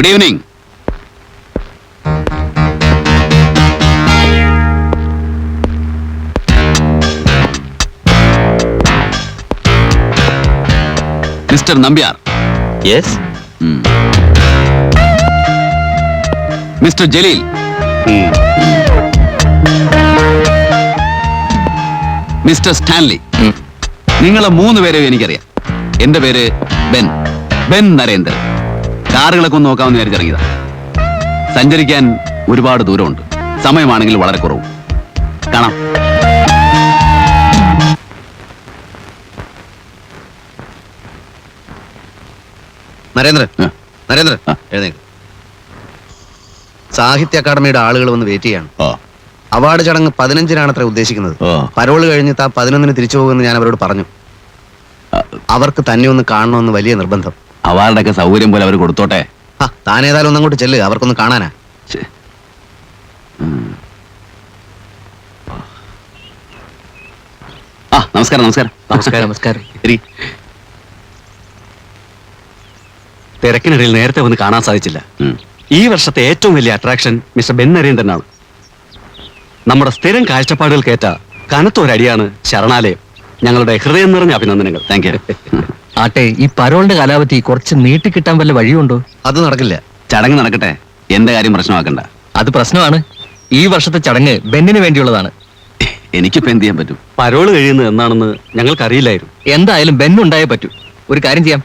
Good evening mister Nambiar yes mister Jaleel mister Stanley നിങ്ങളെ മൂന്ന് പേരെയും എനിക്കറിയാം. എന്റെ പേര് ബെൻ. ബെൻ നരേന്ദ്രൻ. കാറുകളൊക്കെ ഒന്ന് നോക്കാമെന്ന് വിചാരിച്ചിറങ്ങിയതാ. സഞ്ചരിക്കാൻ ഒരുപാട് ദൂരമുണ്ട്. സമയമാണെങ്കിൽ വളരെ കുറവും. കാണാം. നരേന്ദ്രൻ നരേന്ദ്ര നരേന്ദ്രൻ എഴുന്നേക്ക്. സാഹിത്യ അക്കാദമിയുടെ ആളുകൾ വന്ന് വെയിറ്റ് ചെയ്യാണ്. അവാർഡ് ചടങ്ങ് പതിനഞ്ചിനാണ് അത്ര ഉദ്ദേശിക്കുന്നത്. പരോൾ പരോൾ കഴിഞ്ഞിട്ട് ആ പതിനൊന്നിന് തിരിച്ചു പോകുമെന്ന് ഞാൻ അവരോട് പറഞ്ഞു. അവർക്ക് തന്നെ ഒന്ന് കാണണമെന്ന് വലിയ നിർബന്ധം. അവാർഡൊക്കെ സൗകര്യം പോലെ അവർ കൊടുത്തോട്ടെ? താനേതായാലും താൻ ഏതായാലും ഒന്ന് അങ്ങോട്ട് ചെല്ല്. അവർക്കൊന്ന് കാണാനാ. ആ നമസ്കാരം നമസ്കാരം. നമസ്കാരം നമസ്കാരം. തിരക്കിനിടയിൽ നേരത്തെ വന്ന് കാണാൻ സാധിച്ചില്ല. ഈ വർഷത്തെ ഏറ്റവും വലിയ അട്രാക്ഷൻ മിസ്റ്റർ ബെൻ നരേന്ദ്രനാണ് നമ്മുടെ സ്ഥിരം കാഴ്ചപ്പാടുകൾക്കേറ്റ കേറ്റ കനത്തൊരടിയാണ് ശരണാലയം. ഞങ്ങളുടെ ഹൃദയം നിറഞ്ഞ അഭിനന്ദനങ്ങൾ. താങ്ക് യു ആട്ടെ ഈ പരോളിന്റെ കാലാവധി കുറച്ച് നീട്ടി നീട്ടിക്കിട്ടാൻ വല്ല വഴിയുണ്ടോ? അത് നടക്കില്ല. ചടങ്ങ് നടക്കട്ടെ. എന്റെ കാര്യം പ്രശ്നമാക്കണ്ട. അത് പ്രശ്നമാണ്. ഈ വർഷത്തെ ചടങ്ങ് ബെന്നിന് വേണ്ടിയുള്ളതാണ്. എനിക്കിപ്പോ എന്ത് ചെയ്യാൻ പറ്റും? പരോൾ കഴിയുന്നത് എന്നാണെന്ന് ഞങ്ങൾക്കറിയില്ലായിരുന്നു. എന്തായാലും ബെന്നുണ്ടായേ പറ്റൂ. ഒരു കാര്യം ചെയ്യാം.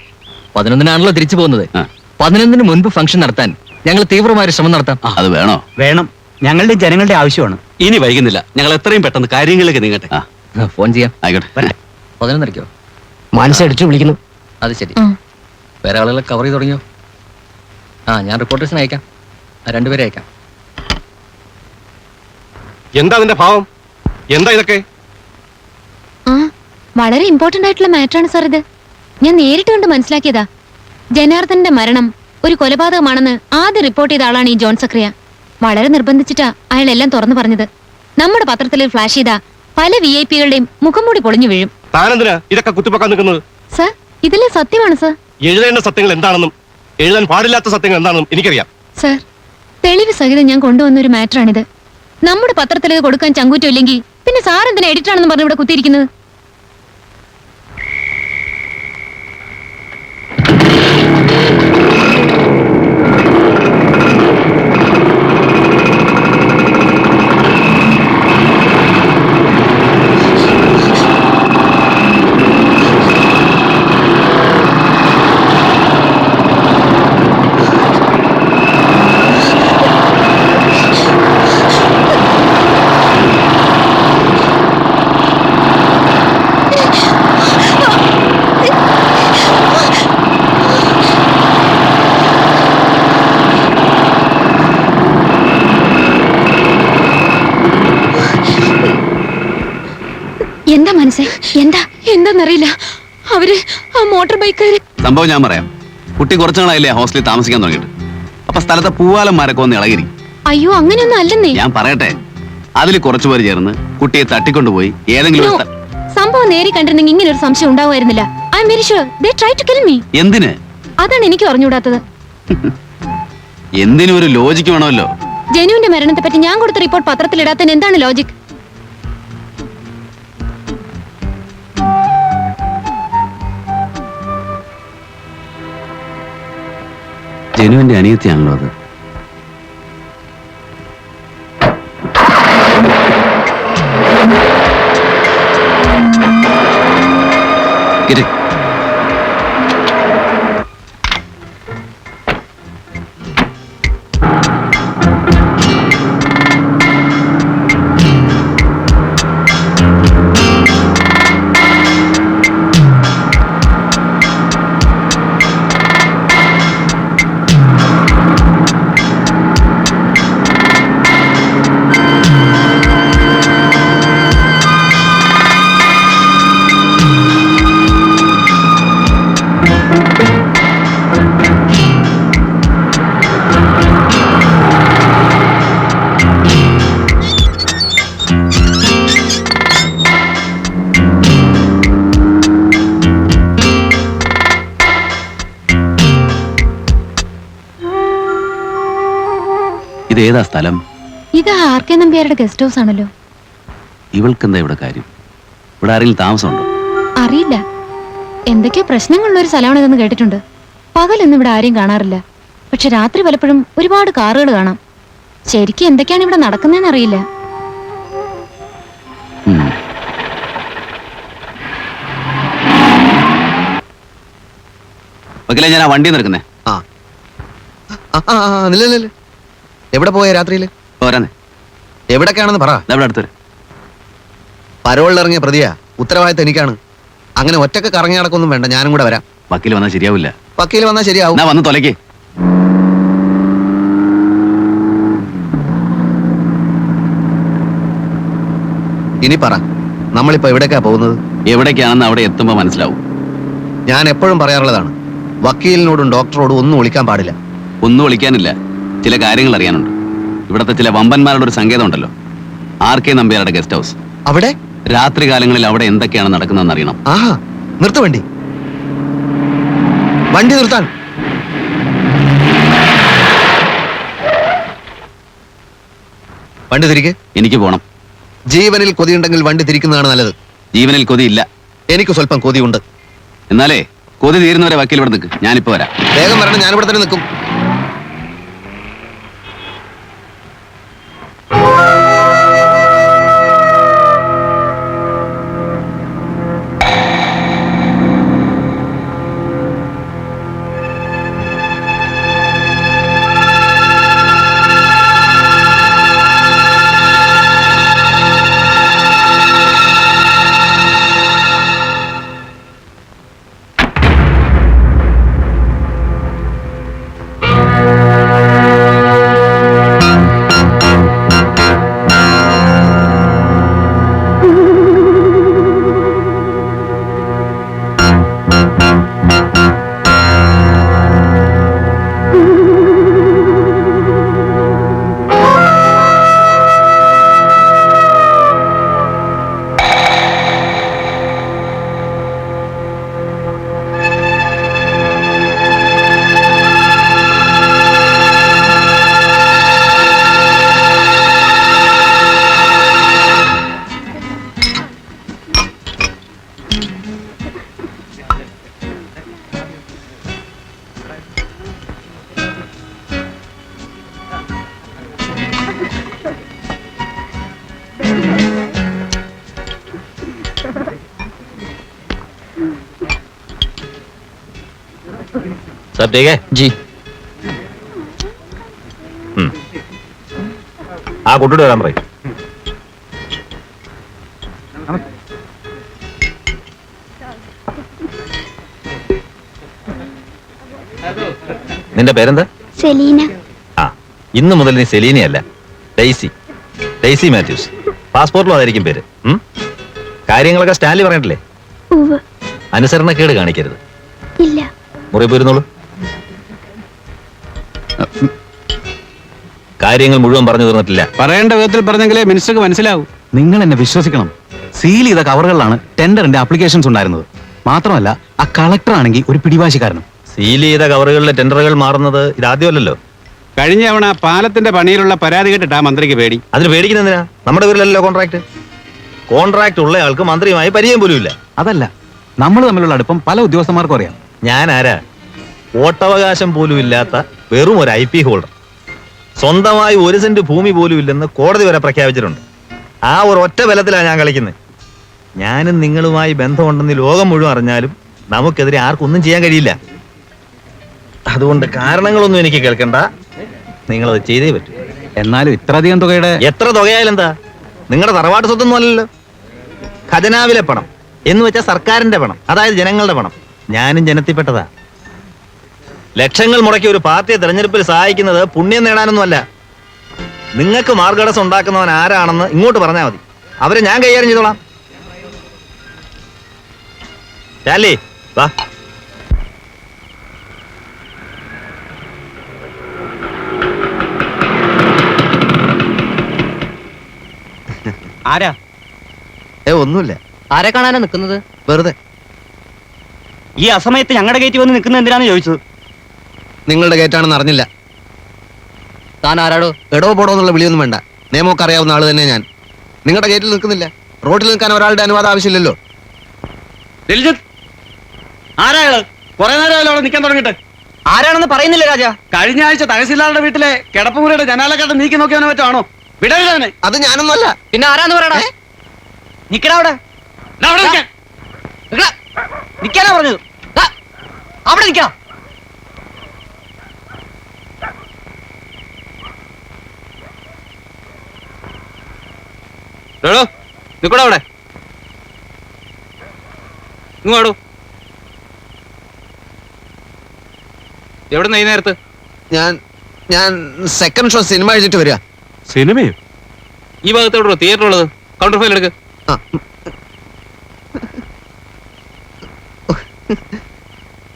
പതിനൊന്നിനാണല്ലോ തിരിച്ചു പോകുന്നത്. ആ. പതിനൊന്നിന് മുൻപ് ഫംഗ്ഷൻ നടത്താൻ ഞങ്ങൾ തീവ്രമായ ശ്രമം നടത്താം. അത് വേണോ? വേണം. ഞങ്ങളുടെ ജനങ്ങളുടെ ആവശ്യമാണ്. ഇനി വൈകുന്നില്ല. ഞങ്ങൾ എത്രയും പെട്ടെന്ന് കാര്യങ്ങളിലേക്ക് നീങ്ങട്ടെ. ആ ഫോൺ ചെയ്യാം. ആയിക്കോട്ടെ. പതിനൊന്നരയ്ക്കോ? മനസ്സടിച്ചു വിളിക്കുന്നു. അത് ശരി. വേറെ ആളുകളെ കവർ ചെയ്ത് തുടങ്ങിയോ? ആ ഞാൻ റിപ്പോർട്ടേഴ്സിന് അയക്കാം. ആ രണ്ടുപേരെ അയക്കാം. എന്താ അതിന്റെ ഭാവം? എന്താ ഇതൊക്കെ? ആ വളരെ ഇമ്പോർട്ടന്റ് ആയിട്ടുള്ള മാറ്ററാണ് സാർ ഇത്. ഞാൻ നേരിട്ട് കണ്ട് മനസ്സിലാക്കിയതാ. ജനാർദ്ദന്റെ മരണം ഒരു കൊലപാതകമാണെന്ന് ആദ്യം റിപ്പോർട്ട് ചെയ്ത ആളാണ് ഈ ജോൺ സക്രിയ. വളരെ നിർബന്ധിച്ചിട്ടാ അയാൾ എല്ലാം തുറന്നു പറഞ്ഞത്. നമ്മുടെ പത്രത്തിൽ ഫ്ലാഷ് ചെയ്ത പല വി ഐ പികളുടെയും മുഖം മൂടി പൊളിഞ്ഞു വീഴും. താനെന്തിനാ ഇതൊക്കെ കുത്തിപ്പൊക്കാൻ നിൽക്കുന്നത്? സർ ഇതിലെ സത്യമാണ് സർ. എഴുതേണ്ട സത്യങ്ങൾ എന്താണെന്നും എഴുതാൻ പാടില്ലാത്ത സത്യങ്ങൾ എന്താണെന്നും എനിക്കറിയാം. സർ തെളിവ് സഹിതം ഞാൻ കൊണ്ടുവന്ന ഒരു മാറ്ററാണിത്. നമ്മുടെ പത്രത്തിൽ കൊടുക്കാൻ ചങ്കൂറ്റം ഇല്ലെങ്കിൽ പിന്നെ സാർ എന്തിനാ എഡിറ്റർ ആണെന്ന് പറഞ്ഞ് ഇവിടെ കുത്തിയിരിക്കുന്നത്? എന്താ മനസ്സേ? എന്താ? എന്താന്നറിയില്ല. അവർ ആ മോട്ടോർ ബൈക്കുകാര് സംഭവം ഞാൻ പറയാം. കുട്ടി കുറച്ചു നാളായില്ലേ ഹോസ്റ്റലിൽ താമസിക്കാൻ തുടങ്ങിയിട്ട്. അപ്പൊ സ്ഥലത്തെ പൂവാലന്മാരൊക്കെ ഒന്ന് ഇളകിരി അയ്യോ അങ്ങനെയൊന്നും അല്ലെന്നേ. ഞാൻ പറയട്ടെ. അതിൽ കുറച്ചുപേർ ചേർന്ന് കുട്ടിയെ തട്ടിക്കൊണ്ടുപോയി ഏതെങ്കിലും. സംഭവം നേരി കണ്ടിരുന്നെങ്കിൽ ഇങ്ങനെ ഒരു സംശയം ഉണ്ടാവുമായിരുന്നില്ല. I'm very sure they try to kill me എന്തിനെ? അതാണ് എനിക്ക് അറിഞ്ഞുകൂടാത്തത് എന്തിനും ഒരു ലോജിക്ക് വേണമല്ലോ? ജനുവിന്റെ മരണത്തെ പറ്റി ഞാൻ കൊടുത്ത റിപ്പോർട്ട് പത്രത്തിൽ ഇടാത്തതിന് എന്താണ് ലോജിക് ജനുവിന്റെ അനിയത്തിയാണല്ലോ അത് ഇരി. ഇത് ഏതാ സ്ഥലം? ഇത് ആർ കെ നമ്പ്യാരുടെ ഗസ്റ്റ് ഹൗസ് ആണല്ലോ. ഇവൾക്കെന്താ ഇവിടെ കാര്യം? ഇവിടെ ആരെങ്കിലും താമസമുണ്ടോ? അറിയില്ല. എന്തൊക്കെയോ പ്രശ്നങ്ങളുള്ള ഒരു സ്ഥലമാണിതെന്ന് കേട്ടിട്ടുണ്ട്. പകലൊന്നും ഇവിടെ ആരെയും കാണാറില്ല. പക്ഷെ രാത്രി പലപ്പോഴും ഒരുപാട് കാറുകൾ കാണാം. ശരിക്കും എന്തൊക്കെയാണ് ഇവിടെ നടക്കുന്നതെന്ന് അറിയില്ല. ഞാൻ വക്കീലെ ഞാൻ ആ വണ്ടി നിൽക്കുന്നേ ആ ആ, ആ, ആ, നില്ല നില്ല, നില്ല. എവിടെ പോയ രാത്രിയിൽ പോരാനെ എവിടൊക്കെയാണെന്ന് പറ. എവിടെ അടുത്തൊരു പരോളിൽ ഇറങ്ങിയ പ്രതിയാ. ഉത്തരവാദിത്തം എനിക്കാണ്. അങ്ങനെ ഒറ്റയ്ക്ക് കറങ്ങി നടക്കൊന്നും വേണ്ട. ഞാനും കൂടെ വരാം. വക്കീൽ വന്നാൽ ശരിയാവില്ല വക്കീൽ വന്നാൽ ശരിയാവും. ഞാൻ വന്ന് തൊലയ്ക്ക്. ഇനി പറ. നമ്മളിപ്പോ എവിടേക്കാ പോകുന്നത്? എവിടേക്കാണെന്ന് അവിടെ എത്തുമ്പോൾ മനസ്സിലാവും. ഞാൻ എപ്പോഴും പറയാറുള്ളതാണ്. വക്കീലിനോടും ഡോക്ടറോടും ഒന്നും വിളിക്കാൻ പാടില്ല. ഒന്നും വിളിക്കാനില്ല. ചില കാര്യങ്ങൾ അറിയാനുണ്ട്. ഇവിടുത്തെ ചില വമ്പന്മാരുടെ ഒരു സങ്കേതം ഉണ്ടല്ലോ ആർ കെ നമ്പ്യാരുടെ ഗസ്റ്റ് ഹൗസ്. അവിടെ? രാത്രി കാലങ്ങളിൽ അവിടെ എന്തൊക്കെയാണ് നടക്കുന്നതെന്ന് അറിയണം. ആഹാ നിർത്തു വണ്ടി. വണ്ടി നിർത്താൻ. വണ്ടി തിരികെ എനിക്ക് പോണം. ജീവനിൽ കൊതിയുണ്ടെങ്കിൽ വണ്ടി തിരിക്കുന്നതാണ് നല്ലത്. ജീവനിൽ കൊതിയില്ല. എനിക്ക് സ്വല്പം കൊതിയുണ്ട്. എന്നാലേ കൊതി തീരുന്നവരെ വക്കീൽ ഇവിടെ നിൽക്ക്. ഞാനിപ്പോ വരാം. വേഗം വരണം ഞാനിവിടെ തന്നെ നിൽക്കും. सब ठीक है ജി ആ കുട്ടിയോട് വരാൻ പറയും നിന്റെ പേരെന്താ സെലീന ആ ഇന്ന് മുതൽ നീ സെലീനയല്ല ഡെയ്സി ഡെയ്സി മാത്യൂസ് പാസ്പോർട്ടിലും അതായിരിക്കും പേര് ഉം? കാര്യങ്ങളൊക്കെ സ്റ്റാൻലി പറഞ്ഞിട്ടില്ലേ ഉവ് അനുസരണക്കേട് കാണിക്കരുത് ഇല്ല മുറി പോയിരുന്നോളൂ കാര്യങ്ങൾ മുഴുവൻ പറഞ്ഞു തീർന്നിട്ടില്ല. പറയേണ്ട വിധത്തിൽ പറഞ്ഞെങ്കിലേ മിനിസ്റ്റർക്ക് മനസ്സിലാവും. നിങ്ങൾ എന്നെ വിശ്വസിക്കണം. സീൽ ചെയ്ത കവറുകളിലാണ് ടെൻഡറിന്റെ ആപ്ലിക്കേഷൻസ് ഉണ്ടായിരുന്നത്. മാത്രമല്ല ആ കളക്ടർ ആണെങ്കിൽ ഒരു പിടിവാശിക്കാരനും. സീൽ ചെയ്ത കവറുകളിലെ ടെൻഡറുകൾ മാറുന്നത് ഇതാദ്യമല്ലല്ലോ. കഴിഞ്ഞ തവണ പാലത്തിന്റെ പണിയിലുള്ള പരാതി കേട്ടിട്ട് ആ മന്ത്രിക്ക് പേടി. അതിന് പേടിക്കുന്നതിനാ നമ്മുടെ പേരിലല്ലോ കോൺട്രാക്ട് കോൺട്രാക്ട് ഉള്ള ആൾക്ക് മന്ത്രിയുമായി പരിചയം പോലും ഇല്ല അതല്ല നമ്മൾ തമ്മിലുള്ള അടുപ്പം പല ഉദ്യോഗസ്ഥന്മാർക്കും അറിയാം. ഞാൻ ആരാ? വോട്ടവകാശം പോലും ഇല്ലാത്ത വെറും ഒരു ഐ പി ഹോൾഡർ. സ്വന്തമായി ഒരു സെന്റ് ഭൂമി പോലും ഇല്ലെന്ന് കോടതി വരെ പ്രഖ്യാപിച്ചിട്ടുണ്ട്. ആ ഒരു ഒറ്റ ബലത്തിലാണ് ഞാൻ കളിക്കുന്നത്. ഞാനും നിങ്ങളുമായി ബന്ധമുണ്ടെന്ന് ലോകം മുഴുവൻ അറിഞ്ഞാലും നമുക്കെതിരെ ആർക്കൊന്നും ചെയ്യാൻ കഴിയില്ല. അതുകൊണ്ട് കാരണങ്ങളൊന്നും എനിക്ക് കേൾക്കണ്ട. നിങ്ങളത് ചെയ്തേ പറ്റൂ. എന്നാലും ഇത്രയധികം തുകയുടെ എത്ര തുകയായാലും എന്താ? നിങ്ങളുടെ തറവാട്ട് സ്വത്തൊന്നും അല്ലല്ലോ. ഖജനാവിലെ പണം എന്ന് വെച്ചാൽ സർക്കാരിന്റെ പണം. അതായത് ജനങ്ങളുടെ പണം. ഞാനും ജനത്തിൽപ്പെട്ടതാ. ലക്ഷങ്ങൾ മുടക്കി ഒരു പാർട്ടിയെ തെരഞ്ഞെടുപ്പിൽ സഹായിക്കുന്നത് പുണ്യം നേടാനൊന്നുമല്ല. നിങ്ങൾക്ക് മാർഗടസം ഉണ്ടാക്കുന്നവൻ ആരാണെന്ന് ഇങ്ങോട്ട് പറഞ്ഞാൽ മതി. അവരെ ഞാൻ കൈകാര്യം ചെയ്തോളാം. ചാലി വാ. ആരാ? ഏ ഒന്നുമില്ല. ആരെ കാണാനാ നിൽക്കുന്നത് വെറുതെ. ഈ അസമയത്ത് ഞങ്ങളുടെ ഗേറ്റ് വന്ന് നിൽക്കുന്നത് എന്തിനാന്ന് ചോദിച്ചത്? നിങ്ങളുടെ ഗേറ്റാണെന്ന് അറിഞ്ഞില്ല. താൻ ആരാടോ? എടോ പോടോ എന്നുള്ള വിളിയൊന്നും വേണ്ട. നിയമമൊക്കെ അറിയാവുന്ന ആൾ തന്നെ ഞാൻ. നിങ്ങളുടെ ഗേറ്റിൽ നിൽക്കുന്നില്ല. റോഡിൽ നിൽക്കാൻ ഒരാളുടെ അനുവാദം ആവശ്യമില്ലല്ലോ. ദിൽജിത്ത് ആരാൾ കുറെ നേരമല്ലോ അവിടെ നിൽക്കാൻ തുടങ്ങിയിട്ട്. ആരാണെന്ന് പറയുന്നില്ല രാജ. കഴിഞ്ഞ ആഴ്ച തഹസീൽദാറുടെ വീട്ടിലെ കിടപ്പുമുറിയുടെ ജനാലക്കാട്ട് നീക്കി നോക്കിയവനെ പറ്റാണോ വിടവിടാനെ അത് ഞാനൊന്നുമല്ല. പിന്നെ ആരാന്ന് പറയണേ നിക്കടാ അവിടെ. അവിടെ നിൽക്കാൻ. നിക്കടാ. നിക്കാനാ പറഞ്ഞത് അവിടെ നിൽക്കണം എടോ, നിക്കടോ അവിടെ. ഇങ്ങോടോ എവിടെ ഈ നേരത്ത്? ഞാൻ ഞാൻ സെക്കൻഡ് ഷോ സിനിമ എഴുതിട്ട് വരിക. സിനിമയോ? ഈ ഭാഗത്തോടോ തിയേറ്റർ ഉള്ളത് കൗണ്ടർ ഫയൽ എടുക്ക്. ആ.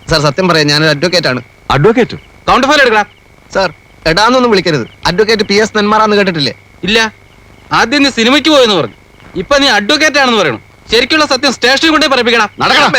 സാർ സത്യം പറയാം ഞാനൊരു അഡ്വക്കേറ്റ് ആണ് അഡ്വക്കേറ്റ് കൗണ്ടർ ഫയൽ എടുക്കടാ. സാർ എടാന്നൊന്നും വിളിക്കരുത്. അഡ്വക്കേറ്റ് പി എസ് നെന്മാറാന്ന് കേട്ടിട്ടില്ലേ? ഇല്ല. ആദ്യം നീ സിനിമയ്ക്ക് പോയെന്ന് പറഞ്ഞു. ഇപ്പൊ നീ അഡ്വക്കേറ്റ് ആണെന്ന് പറയണം. ശരിക്കുള്ള സത്യം സ്റ്റേഷനിൽ കൊണ്ടേ പറയിപ്പിക്കണം. നടക്കണം.